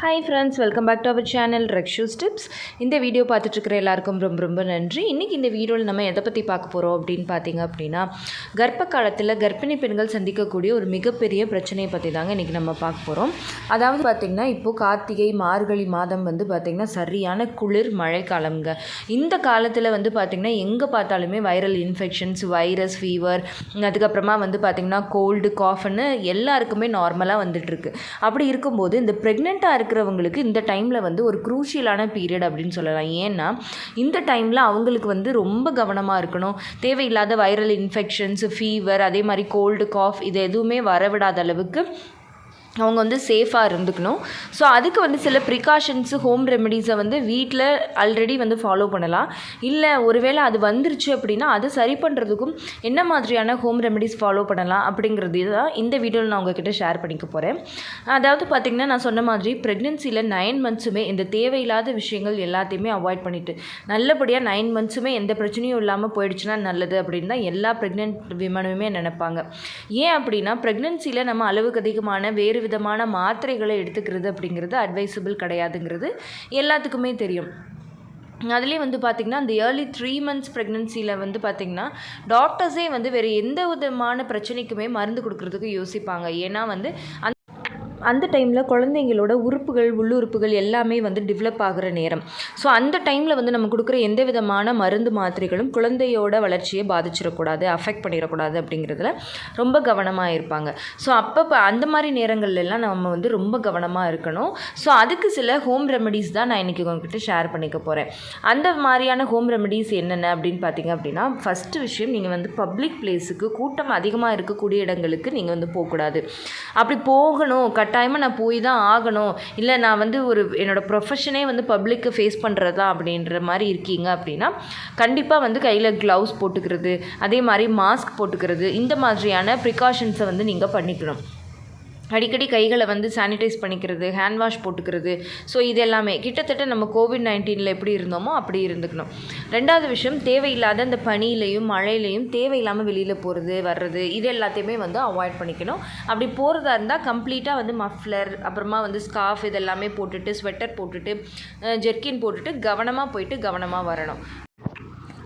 Hi friends welcome back to our channel ரெக்ஷூஸ் tips இந்த video பார்த்துட்ருக்கிற எல்லாருக்கும் ரொம்ப ரொம்ப நன்றி. இன்றைக்கி இந்த வீடியோவில் நம்ம எதை பற்றி பார்க்க போகிறோம் அப்படின்னு பார்த்தீங்க அப்படின்னா கர்ப்ப காலத்தில் கர்ப்பிணி பெண்கள் சந்திக்கக்கூடிய ஒரு மிகப்பெரிய பிரச்சனையை பற்றி தாங்க இன்றைக்கி நம்ம பார்க்க போகிறோம் அதாவது பார்த்திங்கன்னா இப்போது கார்த்திகை மார்கழி மாதம் வந்து பார்த்திங்கன்னா சரியான குளிர் மழைக்காலம்ங்க இந்த காலத்தில் வந்து பார்த்திங்கன்னா எங்கே பார்த்தாலுமே வைரல் இன்ஃபெக்ஷன்ஸ் வைரஸ் ஃபீவர் அதுக்கப்புறமா வந்து பார்த்திங்கன்னா கோல்டு காஃப்னு எல்லாருக்குமே நார்மலாக வந்துட்டுருக்கு. அப்படி இருக்கும்போது இந்த ப்ரெக்னெண்ட்டாக இருக்கிறவங்களுக்கு இந்த டைமில் வந்து ஒரு குரூஷியலான பீரியட் அப்படின்னு சொல்லலாம். ஏன்னா இந்த டைமில் அவங்களுக்கு வந்து ரொம்ப கவனமாக இருக்கணும். தேவையில்லாத வைரல் இன்ஃபெக்ஷன்ஸ் ஃபீவர் அதே மாதிரி கோல்டு காஃப் இது எதுவுமே வரவிடாத அளவுக்கு அவங்க வந்து சேஃபாக இருந்துக்கணும். ஸோ அதுக்கு வந்து சில ப்ரிகாஷன்ஸு ஹோம் ரெமெடிஸை வந்து வீட்டில் ஆல்ரெடி வந்து ஃபாலோ பண்ணலாம். இல்லை ஒருவேளை அது வந்துருச்சு அப்படின்னா அதை சரி பண்ணுறதுக்கும் என்ன மாதிரியான ஹோம் ரெமெடிஸ் ஃபாலோ பண்ணலாம் அப்படிங்கிறது தான் இந்த வீடியோவில் நான் உங்ககிட்ட ஷேர் பண்ணிக்க போகிறேன் அதாவது பார்த்திங்கன்னா நான் சொன்ன மாதிரி ப்ரெக்னென்சியில் நைன் மந்த்ஸுமே இந்த தேவையில்லாத விஷயங்கள் எல்லாத்தையுமே அவாய்ட் பண்ணிவிட்டு நல்லபடியாக நைன் மந்த்ஸுமே எந்த பிரச்சனையும் இல்லாமல் போயிடுச்சுன்னா நல்லது அப்படின்னு தான் எல்லா ப்ரெக்னென்ட் விமனுமே நினைப்பாங்க. ஏன் அப்படின்னா ப்ரெக்னென்சியில் நம்ம அளவுக்கு அதிகமான வேறு விதமான மாத்திரைகளை எடுத்துக்கிறது அப்படிங்கிறது அட்வைசபிள் கிடையாதுங்கிறது எல்லாத்துக்குமே தெரியும். அதுலேயே வந்து பார்த்திங்கன்னா அந்த ஏர்லி த்ரீ மந்த்ஸ் ப்ரெக்னென்சியில் வந்து பார்த்திங்கன்னா டாக்டர்ஸே வந்து வேறு எந்த விதமான பிரச்சனைக்குமே மருந்து கொடுக்குறதுக்கு யோசிப்பாங்க. ஏன்னா வந்து அந்த டைமில் குழந்தைங்களோட உறுப்புகள் உள்ளுறுப்புகள் எல்லாமே வந்து டெவலப் ஆகிற நேரம். ஸோ அந்த டைமில் வந்து நம்ம கொடுக்குற எந்த விதமான மருந்து மாத்திரைகளும் குழந்தையோட வளர்ச்சியை பாதிச்சிடக்கூடாது அஃபெக்ட் பண்ணிடக்கூடாது அப்படிங்கிறதுல ரொம்ப கவனமாக இருப்பாங்க. ஸோ அப்போ அந்த மாதிரி நேரங்கள்லாம் நம்ம வந்து ரொம்ப கவனமாக இருக்கணும். ஸோ அதுக்கு சில ஹோம் ரெமெடிஸ் தான் நான் இன்றைக்கி உங்ககிட்ட ஷேர் பண்ணிக்க போகிறேன் அந்த மாதிரியான ஹோம் ரெமெடிஸ் என்னென்ன அப்படின்னு பார்த்தீங்க அப்படின்னா ஃபஸ்ட்டு விஷயம் நீங்கள் வந்து பப்ளிக் பிளேஸுக்கு கூட்டம் அதிகமாக இருக்கக்கூடிய இடங்களுக்கு நீங்கள் வந்து போகக்கூடாது. அப்படி போகணும் கட் கட்டாயமாக நான் போய் தான் ஆகணும். இல்லை நான் வந்து ஒரு என்னோடய ப்ரொஃபஷனே வந்து பப்ளிக்கு ஃபேஸ் பண்ணுறதா அப்படின்ற மாதிரி இருக்கீங்க அப்படின்னா கண்டிப்பாக வந்து கையில் க்ளவுஸ் போட்டுக்கிறது அதே மாதிரி மாஸ்க் போட்டுக்கிறது இந்த மாதிரியான ப்ரிகாஷன்ஸை வந்து நீங்கள் பண்ணிக்கணும். அடிக்கடி கைகளை வந்து சானிடைஸ் பண்ணிக்கிறது ஹேண்ட் வாஷ் போட்டுக்கிறது. ஸோ இது எல்லாமே. கிட்டத்தட்ட நம்ம கோவிட் நைன்டீனில் எப்படி இருந்தோமோ அப்படி இருந்துக்கணும். ரெண்டாவது விஷயம் தேவையில்லாத அந்த பனியிலையும் மழையிலையும் தேவையில்லாமல் வெளியில் போகிறது வர்றது இது எல்லாத்தையுமே வந்து அவாய்ட் பண்ணிக்கணும். அப்படி போகிறதா இருந்தால் கம்ப்ளீட்டாக வந்து மஃப்லர் அப்புறமா வந்து ஸ்கார்ஃப் இதெல்லாமே போட்டுட்டு ஸ்வெட்டர் போட்டுட்டு ஜெர்கின் போட்டுட்டு கவனமாக போயிட்டு கவனமாக வரணும்.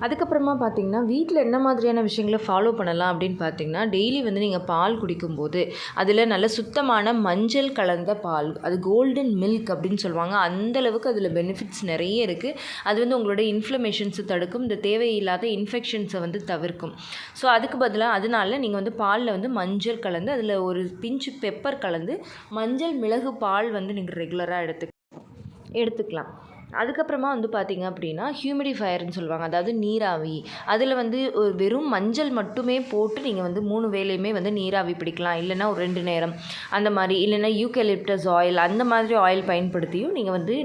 அதுக்கப்புறமா பார்த்தீங்கன்னா வீட்டில் என்ன மாதிரியான விஷயங்களை ஃபாலோ பண்ணலாம் அப்படின்னு பார்த்தீங்கன்னா டெய்லி வந்து நீங்கள் பால் குடிக்கும்போது அதில் நல்ல சுத்தமான மஞ்சள் கலந்த பால் அது கோல்டன் மில்க் அப்படின்னு சொல்லுவாங்க. அந்தளவுக்கு அதில் பெனிஃபிட்ஸ் நிறைய இருக்குது அது வந்து உங்களோட இன்ஃப்ளமேஷன்ஸை தடுக்கும். இந்த தேவையில்லாத இன்ஃபெக்ஷன்ஸை வந்து தவிர்க்கும். ஸோ அதுக்கு பதிலாக அதனால நீங்கள் வந்து பாலில் வந்து மஞ்சள் கலந்து அதில் ஒரு பிஞ்சு பெப்பர் கலந்து மஞ்சள் மிளகு பால் வந்து நீங்கள் ரெகுலராக எடுத்து எடுத்துக்கலாம். அதுக்கப்புறமா வந்து பார்த்திங்க அப்படின்னா ஹியூமிடிஃபயர்னு சொல்லுவாங்க. அதாவது நீராவி. அதில் வந்து ஒரு வெறும் மஞ்சள் மட்டுமே போட்டு நீங்கள் வந்து மூணு வேலையுமே வந்து நீராவி பிடிக்கலாம். இல்லைன்னா ஒரு ரெண்டு நேரம் அந்த மாதிரி. இல்லைன்னா யூகெலிப்டஸ் ஆயில் அந்த மாதிரி ஆயில் பயன்படுத்தியும் நீங்கள் வந்து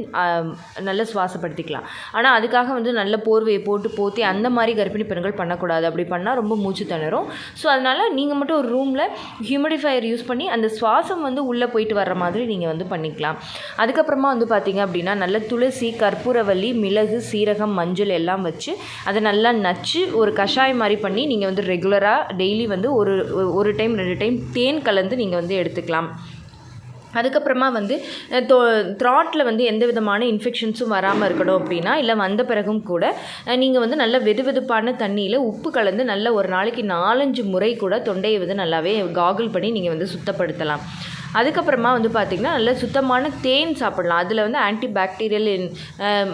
நல்ல சுவாசப்படுத்திக்கலாம். ஆனால் அதுக்காக வந்து நல்ல போர்வையை போட்டு போற்றி அந்த மாதிரி கர்ப்பிணி பெண்கள் பண்ணக்கூடாது. அப்படி பண்ணால் ரொம்ப மூச்சு திணறும். ஸோ அதனால் நீங்கள் மட்டும் ஒரு ரூமில் ஹியூமிடிஃபயர் யூஸ் பண்ணி அந்த சுவாசம் வந்து உள்ளே போயிட்டு வர்ற மாதிரி நீங்கள் வந்து பண்ணிக்கலாம். அதுக்கப்புறமா வந்து பார்த்திங்க அப்படின்னா நல்ல துளசி கற்பூரவல்லி மிளகு சீரகம் மஞ்சள் எல்லாம் வச்சு அதை நல்லா நச்சு ஒரு கஷாயம் மாதிரி பண்ணி நீங்கள் வந்து ரெகுலராக டெய்லி வந்து ஒரு ஒரு டைம் ரெண்டு டைம் தேன் கலந்து நீங்கள் வந்து எடுத்துக்கலாம். அதுக்கப்புறமா வந்து தோ த்ராட்டில் வந்து எந்த விதமான இன்ஃபெக்ஷன்ஸும் வராமல் இருக்கணும் அப்படின்னா இல்லை வந்த பிறகும் கூட நீங்கள் வந்து நல்ல வெது வெதுப்பான தண்ணியில் உப்பு கலந்து நல்ல ஒரு நாளைக்கு நாலஞ்சு முறை கூட தொண்டையை வந்து நல்லாவே காகுல் பண்ணி நீங்கள் வந்து சுத்தப்படுத்தலாம். அதுக்கப்புறமா வந்து பார்த்திங்கன்னா நல்ல சுத்தமான தேன் சாப்பிடலாம். அதில் வந்து ஆன்டி பாக்டீரியல்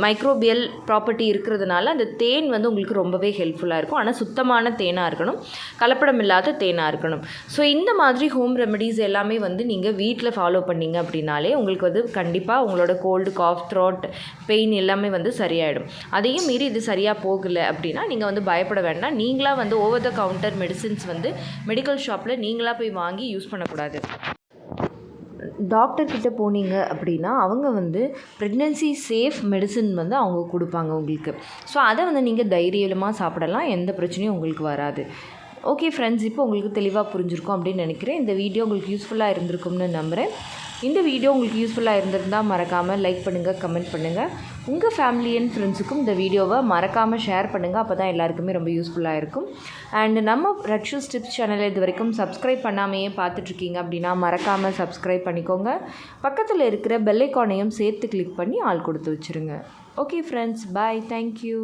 மைக்ரோபியல் ப்ராப்பர்ட்டி இருக்கிறதுனால அந்த தேன் வந்து உங்களுக்கு ரொம்பவே ஹெல்ப்ஃபுல்லாக இருக்கும். ஆனால் சுத்தமான தேனாக இருக்கணும். கலப்படம் இல்லாத தேனாக இருக்கணும். ஸோ இந்த மாதிரி ஹோம் ரெமடிஸ் எல்லாமே வந்து நீங்கள் வீட்டில் ஃபாலோ பண்ணீங்க அப்படின்னாலே உங்களுக்கு வந்து கண்டிப்பாக உங்களோட கோல்டு காஃப் த்ரோட் பெயின் எல்லாமே வந்து சரியாயிடும். அதையும் மீறி இது சரியாக போகலை அப்படின்னா நீங்கள் வந்து பயப்பட வேண்டாம். நீங்களாக வந்து ஓவர் த கவுண்டர் மெடிசின்ஸ் வந்து மெடிக்கல் ஷாப்பில் நீங்களாக போய் வாங்கி யூஸ் பண்ணக்கூடாது. டாக்டர்கிட்ட போனீங்க அப்படின்னா அவங்க வந்து ப்ரெக்னென்சி சேஃப் மெடிசன் வந்து அவங்க கொடுப்பாங்க உங்களுக்கு. ஸோ அதை வந்து நீங்கள் தைரியமாக சாப்பிடலாம். எந்த பிரச்சனையும் உங்களுக்கு வராது. ஓகே ஃப்ரெண்ட்ஸ் இப்போ உங்களுக்கு தெளிவாக புரிஞ்சிருக்கும் அப்படின்னு நினைக்கிறேன். இந்த வீடியோ உங்களுக்கு யூஸ்ஃபுல்லாக இருந்திருக்கும்னு நம்புகிறேன் இந்த வீடியோ உங்களுக்கு யூஸ்ஃபுல்லாக இருந்திருந்தால் மறக்காமல் லைக் பண்ணுங்கள் கமெண்ட் பண்ணுங்கள் உங்கள் ஃபேமிலி அண்ட் ஃப்ரெண்ட்ஸுக்கும் இந்த வீடியோவை மறக்காமல் ஷேர் பண்ணுங்கள் அப்போ தான் எல்லாருக்குமே ரொம்ப யூஸ்ஃபுல்லாக இருக்கும். அண்ட் நம்ம ரக்ஷு ஸ்டிப்ஸ் சேனலை இது வரைக்கும் சப்ஸ்கிரைப் பண்ணாமையே பார்த்துட்ருக்கீங்க அப்படின்னா மறக்காமல் சப்ஸ்கிரைப் பண்ணிக்கோங்க. பக்கத்தில் இருக்கிற பெல்லைக்கானையும் சேர்த்து கிளிக் பண்ணி ஆள் கொடுத்து வச்சுருங்க. Okay friends bye thank you